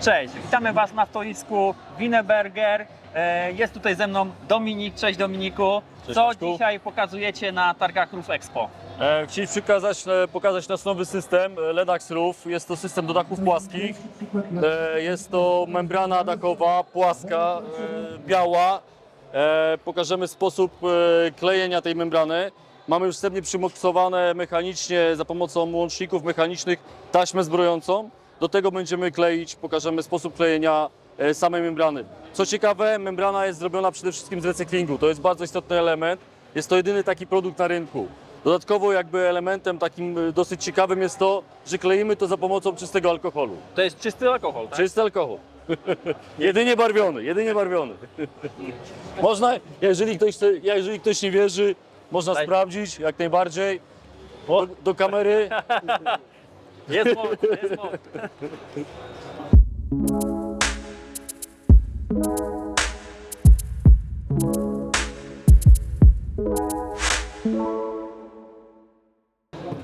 Cześć, witamy Was na stoisku Wienerberger. E, Jest tutaj ze mną Dominik. Cześć Dominiku. Cześć, Co Maćku. dzisiaj pokazujecie na targach Roof Expo? E, Chcieli przykazać, e, pokazać nasz nowy system e, Ledax Roof. Jest to system do dachów płaskich. E, Jest to membrana dachowa, płaska, e, biała. E, Pokażemy sposób e, klejenia tej membrany. Mamy już wstępnie przymoksowane mechanicznie za pomocą łączników mechanicznych taśmę zbrojącą. Do tego będziemy kleić, pokażemy sposób klejenia e, samej membrany. Co ciekawe, membrana jest zrobiona przede wszystkim z recyklingu. To jest bardzo istotny element. Jest to jedyny taki produkt na rynku. Dodatkowo jakby elementem takim y, dosyć ciekawym jest to, że kleimy to za pomocą czystego alkoholu. To jest czysty alkohol, tak? Czysty alkohol. jedynie barwiony, jedynie barwiony. można, jeżeli ktoś, jeżeli ktoś nie wierzy, można Daj. sprawdzić jak najbardziej. Do, do kamery. Jest moment, jest moment.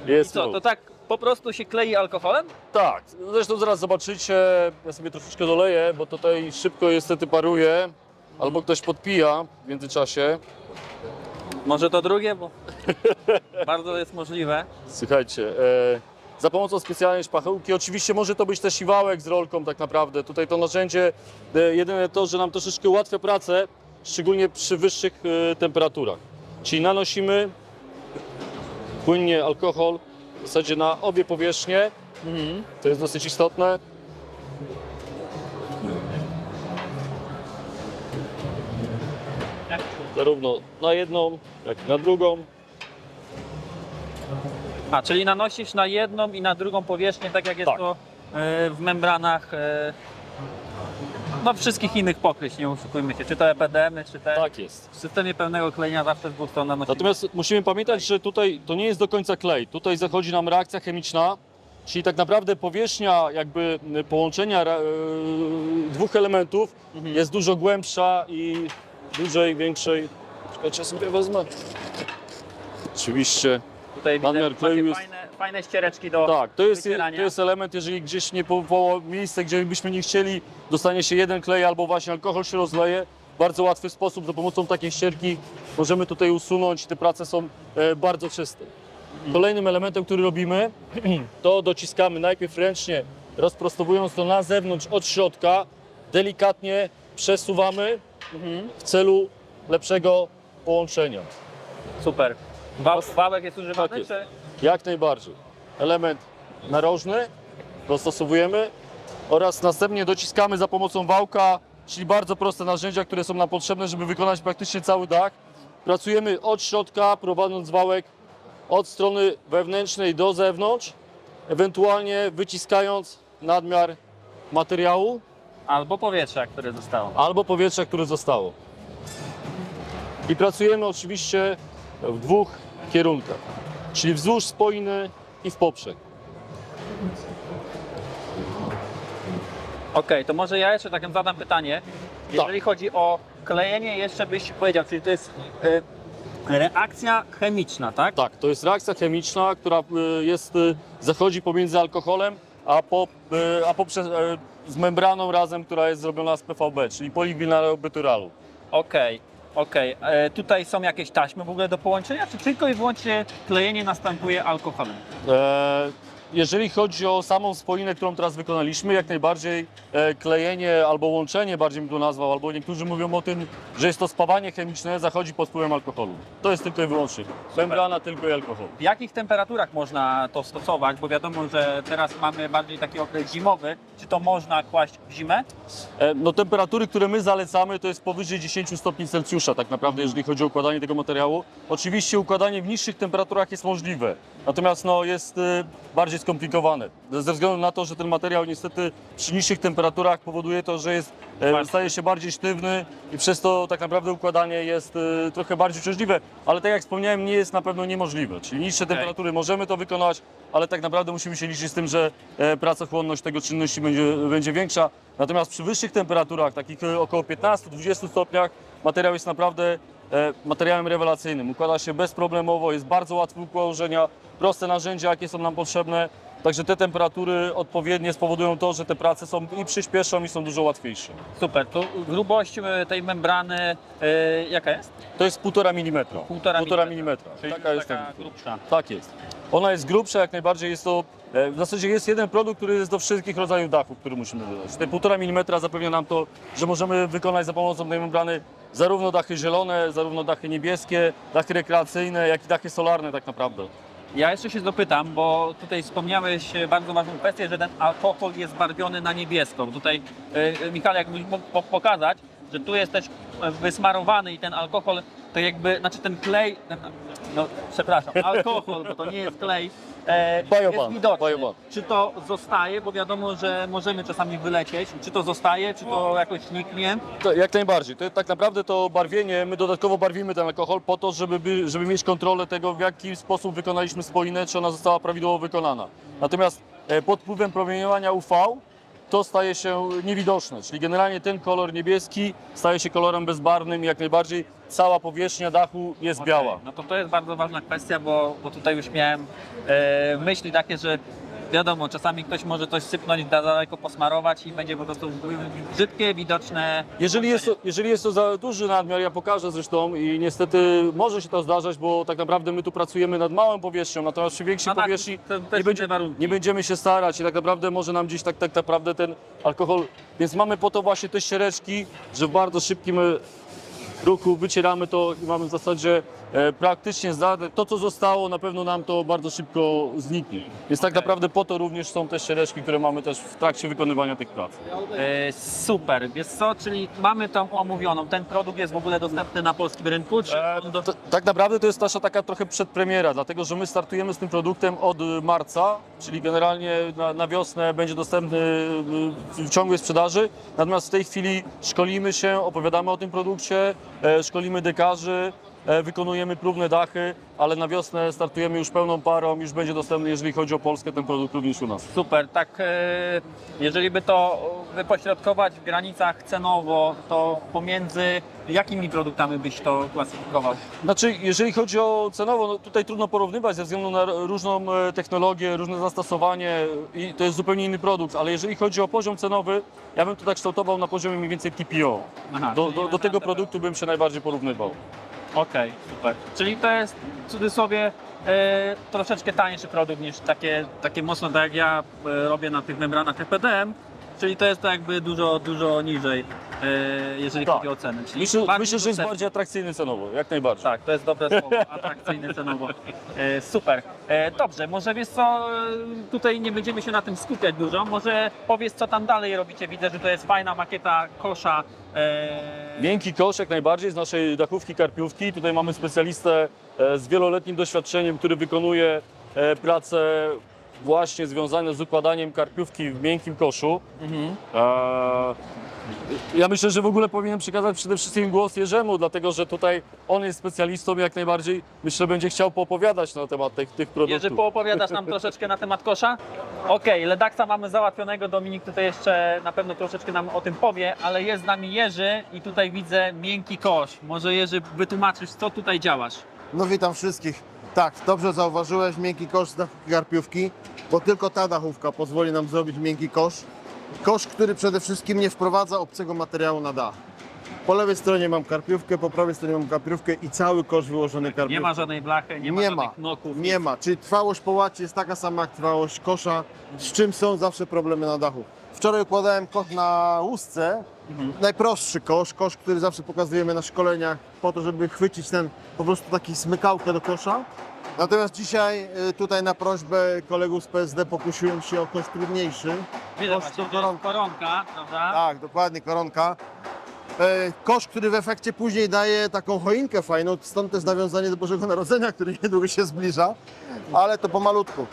I Jest co, to tak po prostu się klei alkoholem? Tak, zresztą zaraz zobaczycie. Ja sobie troszeczkę doleję, bo tutaj szybko niestety paruje. Albo ktoś podpija w międzyczasie. Może to drugie, bo bardzo jest możliwe. Słuchajcie, e, za pomocą specjalnej szpachelki, oczywiście może to być też i wałek z rolką tak naprawdę. Tutaj to narzędzie, e, jedyne to, że nam troszeczkę ułatwia pracę, szczególnie przy wyższych e, temperaturach. Czyli nanosimy płynnie alkohol w zasadzie na obie powierzchnie, Mhm. to jest dosyć istotne. Zarówno na jedną, jak i na drugą. A, czyli nanosisz na jedną i na drugą powierzchnię, tak jak jest Tak. to e, w membranach e, no wszystkich innych pokryć, nie oszukujmy się, czy to EPDM-y, czy te Tak jest. w systemie pełnego klejenia zawsze z dwóch stron nanosimy. Natomiast musimy pamiętać, że tutaj to nie jest do końca klej. Tutaj zachodzi nam reakcja chemiczna, czyli tak naprawdę powierzchnia jakby połączenia ra- y, dwóch elementów Mhm. jest dużo głębsza i dużej, większej. Czekajcie, ja sobie wezmę. Oczywiście. Tutaj widzę, macie jest- fajne, fajne ściereczki do Tak, to jest, wycierania. to jest element, jeżeli gdzieś nie było miejsce, gdzie byśmy nie chcieli, dostanie się jeden klej albo właśnie alkohol się rozleje. W bardzo łatwy sposób, za pomocą takiej ścierki możemy tutaj usunąć. Te prace są e, bardzo czyste. Kolejnym elementem, który robimy, to dociskamy najpierw ręcznie, rozprostowując to na zewnątrz od środka, delikatnie przesuwamy Mhm. w celu lepszego połączenia. Super. Wał, wałek jest używany, Tak jest. czy? Jak najbardziej. Element narożny dostosowujemy oraz następnie dociskamy za pomocą wałka, czyli bardzo proste narzędzia, które są nam potrzebne, żeby wykonać praktycznie cały dach. Pracujemy od środka, prowadząc wałek od strony wewnętrznej do zewnątrz, ewentualnie wyciskając nadmiar materiału Albo powietrza, które zostało. albo powietrza, które zostało. I pracujemy oczywiście w dwóch kierunkach, czyli wzdłuż spoiny i w poprzek. Okej, to może ja jeszcze tak zadam pytanie. Jeżeli Tak. chodzi o klejenie, jeszcze byś powiedział, czyli to jest e, reakcja chemiczna, tak? Tak, to jest reakcja chemiczna, która y, jest, y, zachodzi pomiędzy alkoholem, a, po, y, a poprzez, y, z membraną razem, która jest zrobiona z PVB, czyli poliwinylobutyralu. Okej, okej. E, Tutaj są jakieś taśmy w ogóle do połączenia, czy tylko i wyłącznie klejenie następuje alkoholem? E, Jeżeli chodzi o samą spoinę, którą teraz wykonaliśmy, jak najbardziej e, klejenie albo łączenie, bardziej bym to nazwał, albo niektórzy mówią o tym, że jest to spawanie chemiczne, zachodzi pod wpływem alkoholu. To jest tylko i wyłącznie. Membrana tylko i alkohol. W jakich temperaturach można to stosować? Bo wiadomo, że teraz mamy bardziej taki okres zimowy. Czy to można kłaść w zimę? E, No temperatury, które my zalecamy, to jest powyżej 10 stopni Celsjusza tak naprawdę, jeżeli chodzi o układanie tego materiału. Oczywiście układanie w niższych temperaturach jest możliwe, natomiast no, jest e, bardziej skomplikowane. Ze względu na to, że ten materiał niestety przy niższych temperaturach powoduje to, że jest, e, staje się bardziej sztywny i przez to tak naprawdę układanie jest e, trochę bardziej uciążliwe, ale tak jak wspomniałem, nie jest na pewno niemożliwe. Czyli niższe temperatury możemy to wykonać, ale tak naprawdę musimy się liczyć z tym, że e, pracochłonność tego czynności będzie, będzie większa. Natomiast przy wyższych temperaturach, takich e, około 15-20 stopniach, materiał jest naprawdę materiałem rewelacyjnym. Układa się bezproblemowo, jest bardzo łatwy ułożenia, proste narzędzia, jakie są nam potrzebne Także te temperatury odpowiednie spowodują to, że te prace są i przyspieszą i są dużo łatwiejsze. Super, to grubość e, tej membrany e, jaka jest? To jest 1,5 mm. Półtora Półtora milimetra. milimetra. Czyli Taka jest taka grubsza. Tak jest. Ona jest grubsza, jak najbardziej jest to. e, W zasadzie jest jeden produkt, który jest do wszystkich rodzajów dachów, który musimy dodać. Te 1,5 mm zapewnia nam to, że możemy wykonać za pomocą tej membrany zarówno dachy zielone, zarówno dachy niebieskie, dachy rekreacyjne, jak i dachy solarne tak naprawdę. Ja jeszcze się dopytam, bo tutaj wspomniałeś e, bardzo ważną kwestię, że ten alkohol jest barwiony na niebiesko. Tutaj e, Michał, jakbyś mógł po- pokazać, że tu jest też e, wysmarowany i ten alkohol, to jakby, znaczy ten klej, no przepraszam, alkohol, bo to nie jest klej, e, jest widoczny. bioban. Czy to zostaje, bo wiadomo, że możemy czasami wylecieć, czy to zostaje, czy to jakoś niknie? To, jak najbardziej. To, tak naprawdę to barwienie, my dodatkowo barwimy ten alkohol po to, żeby, by- żeby mieć kontrolę tego, w jaki sposób wykonaliśmy spoinę, czy ona została prawidłowo wykonana. Natomiast e, pod wpływem promieniowania UV to staje się niewidoczne, czyli generalnie ten kolor niebieski staje się kolorem bezbarwnym i jak najbardziej cała powierzchnia dachu jest Okej, biała. No to to jest bardzo ważna kwestia, bo, bo tutaj już miałem e, myśli takie, że wiadomo, czasami ktoś może coś sypnąć, da daleko posmarować i będzie po prostu brzydkie, widoczne. Jeżeli jest, to, jeżeli jest to za duży nadmiar, ja pokażę zresztą i niestety może się to zdarzać, bo tak naprawdę my tu pracujemy nad małą powierzchnią, natomiast przy większej No tak, powierzchni to też nie, inne będzie, warunki. nie będziemy się starać i tak naprawdę może nam gdzieś tak, tak naprawdę ten alkohol, więc mamy po to właśnie te ściereczki, że w bardzo szybkim e, ruchu wycieramy to i mamy w zasadzie praktycznie zdane. To co zostało na pewno nam to bardzo szybko zniknie. Więc tak naprawdę po to również są te ściereczki, które mamy też w trakcie wykonywania tych prac. E, super, wiesz co, czyli mamy tą omówioną. Ten produkt jest w ogóle dostępny na polskim rynku? Czy E, on do... tak naprawdę to jest nasza taka trochę przedpremiera, dlatego że my startujemy z tym produktem od marca, czyli generalnie na, na wiosnę będzie dostępny w ciągłej sprzedaży. Natomiast w tej chwili szkolimy się, opowiadamy o tym produkcie, e, szkolimy dekarzy, e, wykonujemy próbne dachy, ale na wiosnę startujemy już pełną parą, już będzie dostępny, jeżeli chodzi o Polskę, ten produkt również u nas. Super, tak e, jeżeli by to wypośrodkować w granicach cenowo, to pomiędzy jakimi produktami byś to klasyfikował? Znaczy, jeżeli chodzi o cenowo, no tutaj trudno porównywać ze względu na różną e, technologię, różne zastosowanie i to jest zupełnie inny produkt, ale jeżeli chodzi o poziom cenowy, ja bym to tak kształtował na poziomie mniej więcej TPO. Aha, Do, do, do tego produktu bym się najbardziej porównywał. Okej, super. Czyli to jest w cudzysłowie e, troszeczkę tańszy produkt niż takie, takie mocno tak jak ja e, robię na tych membranach FPDM, czyli to jest to jakby dużo, dużo niżej, jeżeli Tak. chodzi o cenę. Czyli Myślę, bardziej myślę że jest dostępny. bardziej atrakcyjny cenowo, jak najbardziej. Tak, to jest dobre słowo, atrakcyjny cenowo. E, super. E, dobrze, może wiesz co, e, tutaj nie będziemy się na tym skupiać dużo, może powiedz co tam dalej robicie, widzę, że to jest fajna makieta kosza. E, Miękki kosz jak najbardziej z naszej dachówki karpiówki. Tutaj mamy specjalistę e, z wieloletnim doświadczeniem, który wykonuje e, prace właśnie związane z układaniem karpiówki w miękkim koszu. mhm. Eee, Ja myślę, że w ogóle powinienem przekazać przede wszystkim głos Jerzemu, dlatego że tutaj on jest specjalistą jak najbardziej. Myślę, że będzie chciał poopowiadać na temat tych, tych produktów. Jerzy, poopowiadasz nam troszeczkę na temat kosza? Okej, Ledaksa mamy załatwionego, Dominik tutaj jeszcze na pewno troszeczkę nam o tym powie, ale jest z nami Jerzy i tutaj widzę miękki kosz. Może Jerzy wytłumaczysz, co tutaj działasz? No witam wszystkich. Tak, dobrze zauważyłeś, miękki kosz z dachówki garpiówki, bo tylko ta dachówka pozwoli nam zrobić miękki kosz. Kosz, który przede wszystkim nie wprowadza obcego materiału na dach. Po lewej stronie mam karpiówkę, po prawej stronie mam karpiówkę i cały kosz wyłożony karpiówką. Nie ma żadnej blachy, nie ma Nie żadnych ma. knoków. Nie ma, czyli trwałość po łacie jest taka sama jak trwałość kosza, z czym są zawsze problemy na dachu. Wczoraj układałem kosz na łusce, Mhm. najprostszy kosz, kosz, który zawsze pokazujemy na szkoleniach po to, żeby chwycić ten po prostu taki smykałkę do kosza. Natomiast dzisiaj y, tutaj na prośbę kolegów z PSD pokusiłem się o kosz trudniejszy. Widzę, Kosz to jest koronka, prawda? Tak, dokładnie, koronka. E, Kosz, który w efekcie później daje taką choinkę fajną, stąd też nawiązanie do Bożego Narodzenia, który niedługo się zbliża, ale to pomalutku.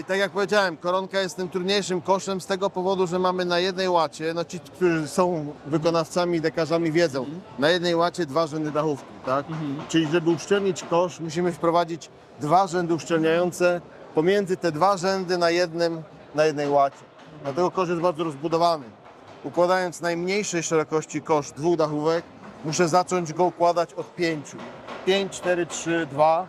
I tak jak powiedziałem, koronka jest tym trudniejszym koszem z tego powodu, że mamy na jednej łacie, no ci, którzy są wykonawcami, dekarzami wiedzą, na jednej łacie dwa rzędy dachówki, tak? Czyli żeby uszczelnić kosz, musimy wprowadzić dwa rzędy uszczelniające pomiędzy te dwa rzędy na jednym, na jednej łacie. Dlatego kosz jest bardzo rozbudowany. Układając najmniejszej szerokości kosz dwóch dachówek, muszę zacząć go układać od pięciu. 5, 4, 3, 2.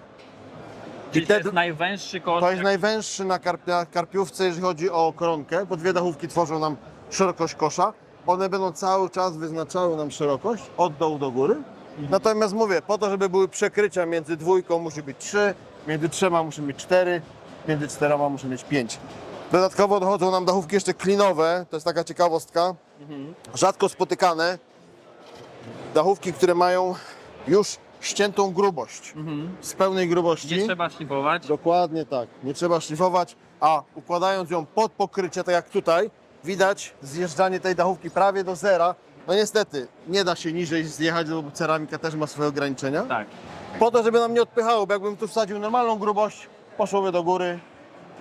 Czyli to jest najwęższy kosz. To jest najwęższy na, karp na karpiówce, jeżeli chodzi o koronkę, bo dwie dachówki tworzą nam szerokość kosza. One będą cały czas wyznaczały nam szerokość od dołu do góry. Natomiast mówię, po to, żeby były przekrycia między dwójką musi być trzy, między trzema musi być cztery, między czterema musi być pięć. Dodatkowo dochodzą nam dachówki jeszcze klinowe, to jest taka ciekawostka, rzadko spotykane. Dachówki, które mają już ściętą grubość, z pełnej grubości. Nie trzeba szlifować. Dokładnie tak. Nie trzeba szlifować, a układając ją pod pokrycie, tak jak tutaj, widać zjeżdżanie tej dachówki prawie do zera. No niestety, nie da się niżej zjechać, bo ceramika też ma swoje ograniczenia. Tak. Po to, żeby nam nie odpychało, bo jakbym tu wsadził normalną grubość, poszłoby do góry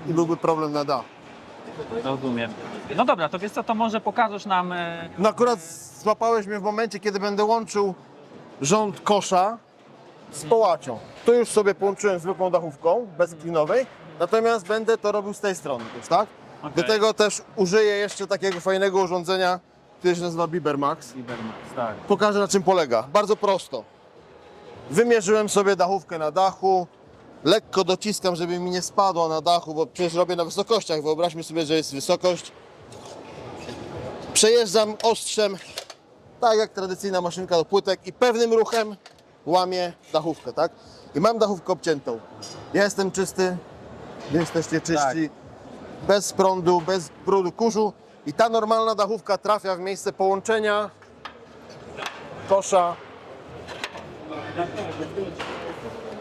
i byłby problem na dach. Rozumiem. No dobra, to wiesz co, to może pokażesz nam. e, No akurat złapałeś mnie w momencie, kiedy będę łączył rząd kosza z połacią. Tu już sobie połączyłem zwykłą dachówką, bezklinowej, natomiast będę to robił z tej strony też, tak? Do Okej. tego też użyję jeszcze takiego fajnego urządzenia, które się nazywa Bibermax. Ibermax, tak. Pokażę na czym polega. Bardzo prosto. Wymierzyłem sobie dachówkę na dachu, lekko dociskam, żeby mi nie spadła na dachu, bo przecież robię na wysokościach. Wyobraźmy sobie, że jest wysokość. Przejeżdżam ostrzem, tak jak tradycyjna maszynka do płytek i pewnym ruchem łamię dachówkę, tak? I mam dachówkę obciętą. Ja jestem czysty, wy jesteście czyści, bez prądu, bez brudu kurzu i ta normalna dachówka trafia w miejsce połączenia kosza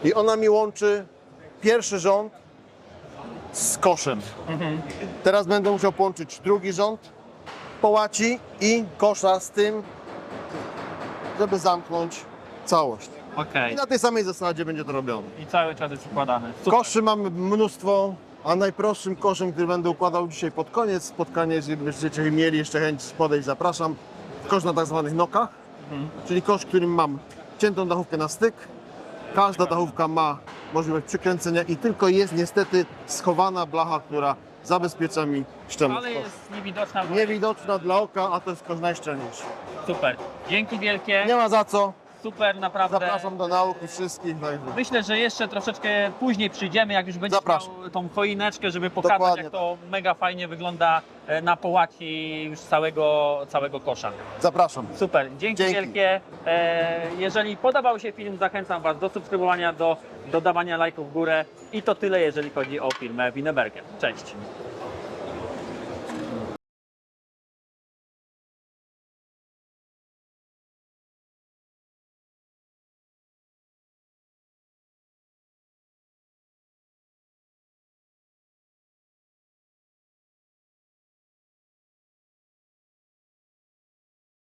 i ona mi łączy pierwszy rząd z koszem. Teraz będę musiał połączyć drugi rząd połaci i kosza z tym, żeby zamknąć całość. Okej. I na tej samej zasadzie będzie to robione. I cały czas jest układany. Super. Koszy mamy mnóstwo, a najprostszym koszem, który będę układał dzisiaj pod koniec spotkania, jeżeli będziecie mieli jeszcze chęć podejść, zapraszam. Kosz na tak zwanych nokach, czyli kosz, którym mam ciętą dachówkę na styk. Każda dachówka ma możliwość przykręcenia i tylko jest niestety schowana blacha, która zabezpiecza mi szczelność. Ale kosza. jest niewidoczna. Niewidoczna dla oka, a to jest kosz najszczelniejszy. Super. Dzięki wielkie. Nie ma za co. Super, naprawdę. Zapraszam do nauki wszystkich. Myślę, że jeszcze troszeczkę później przyjdziemy, jak już będziesz Zapraszam. miał tą choineczkę, żeby pokazać, Dokładnie jak to mega fajnie wygląda e, na połaci już całego, całego kosza. Zapraszam. Super, dzięki, Dzięki. wielkie. E, jeżeli podobał się film, zachęcam Was do subskrybowania, do dodawania lajków w górę i to tyle, jeżeli chodzi o firmę Wienerberger. Cześć.